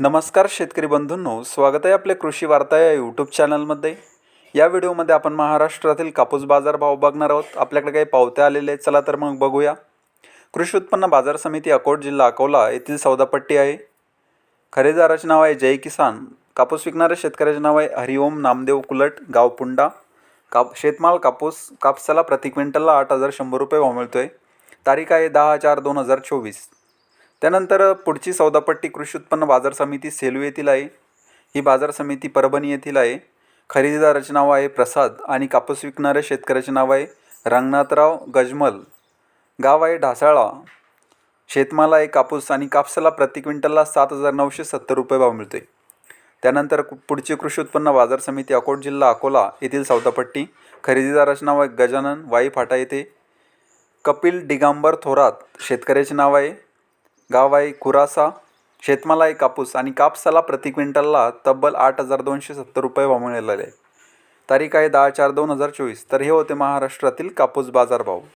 नमस्कार शेतकरी बंधूंनो स्वागत आहे आपल्या कृषी वार्ता या यूट्यूब चॅनलमध्ये या व्हिडिओमध्ये आपण महाराष्ट्रातील कापूस बाजार भाव बघणार आहोत. आपल्याकडे काही पावत्या आलेले आहेत चला तर मग बघूया. कृषी उत्पन्न बाजार समिती अकोट जिल्हा अकोला येथील सौदापट्टी आहे. खरेदाराचे नाव आहे जय किसान. कापूस विकणाऱ्या शेतकऱ्याचे नाव आहे हरिओम नामदेव कुलट गाव पुंडा. काप शेतमाल कापूस कापसाला प्रति क्विंटलला आठ हजार शंभर रुपये भाव मिळतो आहे तारीख आहे दहा चार दोन हजार चोवीस. त्यानंतर पुढची सौदापट्टी कृषी उत्पन्न बाजार समिती सेलू येथील आहे. ही बाजार समिती परभणी येथील आहे. खरेदीदाराचे नाव आहे प्रसाद आणि कापूस विकणाऱ्या शेतकऱ्याचे नाव आहे रंगनाथराव गजमल. गाव आहे ढासाळा. शेतमाल आहे कापूस आणि कापसाला प्रति क्विंटलला सात हजार नऊशे सत्तर रुपये भाव मिळते त्यानंतर पुढची कृषी उत्पन्न बाजार समिती अकोट जिल्हा अकोला येथील सौदापट्टी. खरेदीदाराचे नाव आहे गजानन वाई फाटा येथे. कपिल दिगांबर थोरात शेतकऱ्याचे नाव आहे गाव आहे कुरासा शेतमाला आहे कापूस आणि कापसाला प्रति क्विंटलला तब्बल आठ हजार दोनशे सत्तर रुपये भाव मिळालेले आहे तारीख आहे दहा चार दोन हजार चोवीस. तर हे होते महाराष्ट्रातील कापूस बाजारभाव.